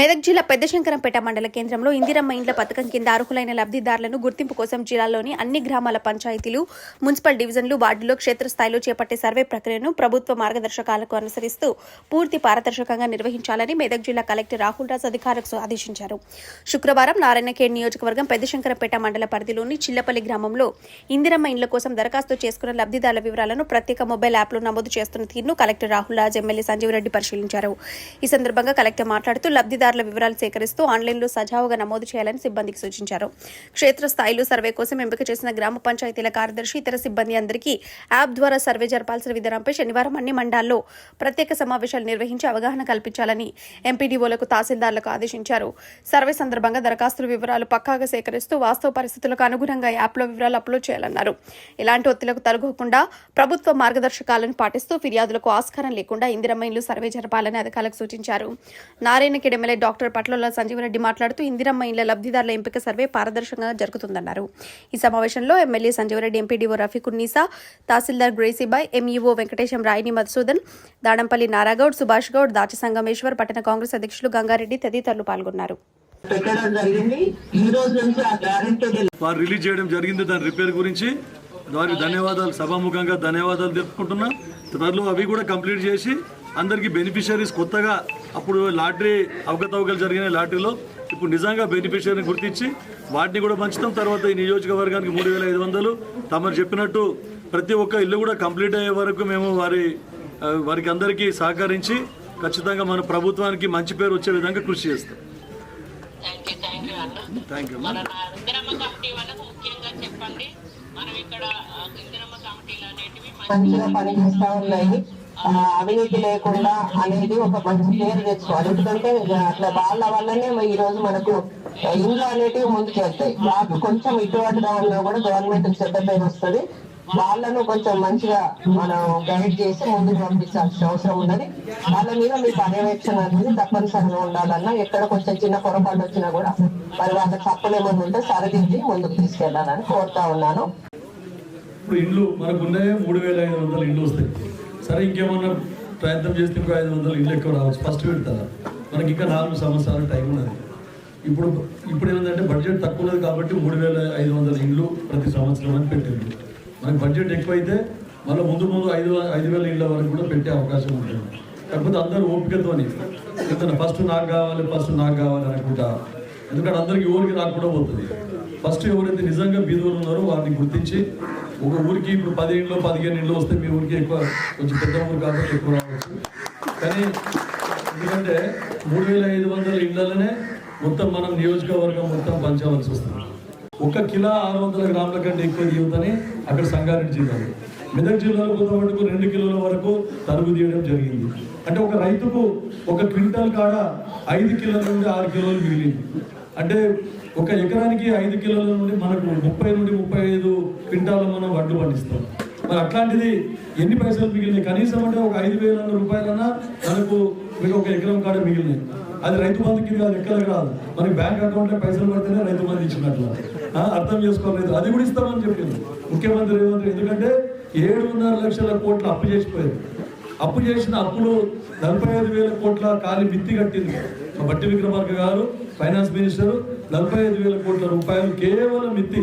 మెదక్ జిల్లా పెద్దశంకరంపేట మండల కేంద్రంలో ఇందిరమ్మ ఇండ్ల పథకం కింద అర్హులైన లబ్ధిదారులను గుర్తింపు కోసం జిల్లాలోని అన్ని గ్రామాల పంచాయతీలు మున్సిపల్ డివిజన్లు వార్డులో క్షేత్రస్థాయిలో చేపట్టే సర్వే ప్రక్రియను ప్రభుత్వ మార్గదర్శకాలకు అనుసరిస్తూ పూర్తి పారదర్శకంగా నిర్వహించాలని మెదక్ జిల్లా కలెక్టర్ రాహుల్ రాజ్ అధికారులకు ఆదేశించారు. శుక్రవారం నారాయణఖేడ్ నియోజకవర్గం పెద్దశంకరంపేట మండల పరిధిలోని చిల్లపల్లి గ్రామంలో ఇందిరమ్మ ఇండ్ల కోసం దరఖాస్తు చేసుకున్న లబ్ధిదారుల వివరాలను ప్రత్యేక మొబైల్ యాప్లో నమోదు చేస్తున్న తీరును కలెక్టర్ రాహుల్ రాజ్ ఎమ్మెల్యే సంజీవ్ రెడ్డి పరిశీలించారు. ఈ సందర్భంగా కలెక్టర్ మాట్లాడుతూ లబ్ధిదారుల వివరాలు సేకరిస్తూ ఆన్లైన్లో సజావుగా నమోదు చేయాలని సిబ్బందికి సూచించారు. క్షేత్రస్థాయిలో సర్వే కోసం ఎంపిక చేసిన గ్రామ పంచాయతీల కార్యదర్శి ఇతర సిబ్బంది అందరికీ యాప్ ద్వారా సర్వే జరపాల్సిన విధానంపై శనివారం అన్ని మండలాల్లో ప్రత్యేక సమావేశాలు నిర్వహించి అవగాహన కల్పించాలని ఎంపీడీఓలకు తహసీల్దార్లకు ఆదేశించారు. సర్వే సందర్భంగా దరఖాస్తుల వివరాలు పక్కాగా సేకరిస్తూ వాస్తవ పరిస్థితులకు అనుగుణంగా యాప్లో వివరాలు అప్లోడ్ చేయాలన్నారు. ఇలాంటి ఒత్తిళ్ళకు తలగకుండా ప్రభుత్వ మార్గదర్శకాలను పాటిస్తూ ఫిర్యాదులకు ఆస్కారం లేకుండా ఇందిరమ్మ ఇల్లు సర్వే జరపాలని అధికారులకు సూచించారు. నారాయణ ఎమ్మెల్యే డాక్టర్ పట్ల సంజీవరెడ్డి మాట్లాడుతూ ఇందిరమ్మ ఇళ్ళ లబ్ధిదారుల ఎంపిక సర్వే పారదర్శకంగా జరుగుతుందన్నారు. ఈ సమావేశంలో ఎమ్మెల్యే సంజీవరెడ్డి ఎంపీడీఓ రఫీకున్నీసా తహసీల్దార్ గ్రేసీబాయ్ ఎంఈఓ వెంకటేశం రాయిని మధుసూదన్ దాడంపల్లి నారాగౌడ్ సుభాష్ గౌడ్ దాచి సంగమేశ్వర్ పట్టణ కాంగ్రెస్ అధ్యక్షులు గంగారెడ్డి తదితరులు పాల్గొన్నారు. పెట్టడం జరిగింది. ఈ రోజు నుంచి ఆ గ్యారెంటీ వారు రిలీజ్ చేయడం జరిగింది. దాని రిపేర్ గురించి వారికి ధన్యవాదాలు. సభాముఖంగా ధన్యవాదాలు తెలుపుకుంటున్నా. త్వరలో అవి కూడా కంప్లీట్ చేసి అందరికీ బెనిఫిషరీస్ కొత్తగా అప్పుడు లాటరీ అవకతవకలు జరిగిన లాటరీలో ఇప్పుడు నిజంగా బెనిఫిషరీని గుర్తించి వాటిని కూడా పంచుతాం. తర్వాత ఈ నియోజకవర్గానికి మూడు వేల ఐదు వందలు. తమరు చెప్పినట్టు ప్రతి ఒక్క ఇల్లు కూడా కంప్లీట్ అయ్యే వరకు మేము వారి వారికి అందరికీ సహకరించి ఖచ్చితంగా మన ప్రభుత్వానికి మంచి పేరు వచ్చే విధంగా కృషి చేస్తాం. థ్యాంక్ యూ థ్యాంక్ యూ అన్న. థ్యాంక్ యూ మన నా ఇందిరమ్మ కమిటీ వాళ్ళకు ముఖ్యంగా చెప్పండి. మనం ఇక్కడ పనిచేస్తా ఉన్నాయి. అవినీతి లేకుండా అనేది ఒక మంచి పేరు తెచ్చుకోవాలి. ఎందుకంటే అట్లా వాళ్ళ వల్లనే ఈ రోజు మనకు ఇండ్లు అనేటివి ముందుకు వెళ్తాయి వాళ్ళు కొంచెం ఇటువంటి ఉన్నా కూడా గవర్నమెంట్ చెడ్డ పేరు వస్తుంది. వాళ్ళను కొంచెం మంచిగా మనం గైడ్ చేసి ముందుకు పంపించాల్సిన అవసరం ఉన్నది. వాళ్ళ మీద మీ పర్యవేక్షణ అనేది తప్పనిసరిగా ఉండాలన్నా ఎక్కడ కొంచెం చిన్న పొరపాటు వచ్చినా కూడా మరి వాళ్ళ తప్పులు ఉంటే సరిదిద్ది ముందుకు తీసుకెళ్ళాలని కోరుతా ఉన్నాను. ఇప్పుడు ఇండ్లు మనకు మూడు వేల ఐదు వందల ఇండ్లు వస్తాయి. సరే ఇంకేమన్నా ప్రయత్నం చేస్తే ఇంకో ఐదు వందలు ఇల్లు ఎక్కువ రావచ్చు. ఫస్ట్ పెడతారా మనకి ఇంకా నాలుగు సంవత్సరాల టైం ఉన్నది. ఇప్పుడు ఇప్పుడు ఏంటంటే బడ్జెట్ తక్కువ ఉన్నది కాబట్టి మూడు వేల ఐదు వందల ఇండ్లు ప్రతి సంవత్సరం అని పెట్టింది. మనకి బడ్జెట్ ఎక్కువైతే మళ్ళీ ముందు ముందు ఐదు ఐదు వేల ఇండ్ల వరకు కూడా పెట్టే అవకాశం ఉంటుంది. కాకపోతే అందరూ ఓపికతోని. చెప్తున్నా ఫస్ట్ నాకు కావాలి ఫస్ట్ నాకు కావాలి అనుకుంటా. ఎందుకంటే అందరికి ఊరికి నాకు కూడా పోతుంది. ఫస్ట్ ఎవరైతే నిజంగా బీదువులు ఉన్నారో వారిని గుర్తించి ఒక ఊరికి ఇప్పుడు పది పదిహేను ఇండ్లు వస్తే మీ ఊరికి ఎక్కువ కొంచెం పెద్ద ఊరు కాబట్టి ఎక్కువ రావచ్చు. కానీ ఎందుకంటే మూడు వేల ఐదు వందల ఇళ్ళలోనే మొత్తం మనం నియోజకవర్గం మొత్తం పంచవలసి వస్తుంది ఒక కిలో ఆరు వందల గ్రాముల కంటే ఎక్కువ దిగుతుందని అక్కడ సంగారెడ్డి జిల్లాలో మెదక్ జిల్లాలో కొంత మటుకు రెండు కిలోల వరకు తరుగు తీయడం జరిగింది. అంటే ఒక రైతుకు ఒక క్వింటాల్ కాడ ఐదు కిలోల నుండి ఆరు కిలోలు మిగిలింది. అంటే ఒక ఎకరానికి ఐదు కిలోల నుండి మనకు ముప్పై నుండి ముప్పై ఐదు క్వింటాల్లో మనం వడ్లు పండిస్తాం. మరి అట్లాంటిది ఎన్ని పైసలు మిగిలినాయి? కనీసం అంటే ఒక ఐదు వేల రూపాయలన్నా మనకు మీకు ఒక ఎకరం కాడ మిగిలినాయి. అది రైతు బంధు కింద అది ఎక్కడ రాదు. మనకి బ్యాంక్ అకౌంట్లో పైసలు పడితేనే రైతు బంధు ఇచ్చినట్లు. అర్థం చేసుకోలేదు అది కూడా ఇస్తామని చెప్పింది. ముఖ్యమంత్రి రేవంత్ ఎందుకంటే ఏడున్నర లక్షల కోట్ల అప్పు చేసిపోయారు. అప్పు చేసిన అప్పులు నలభై ఐదు వేల కోట్ల ఖాళీ మిత్తి కట్టింది. బట్టి విక్రమార్క గారు ఫైనాన్స్ మినిస్టర్ నలభై ఐదు వేల కోట్ల రూపాయలు కేవలం మిత్తి.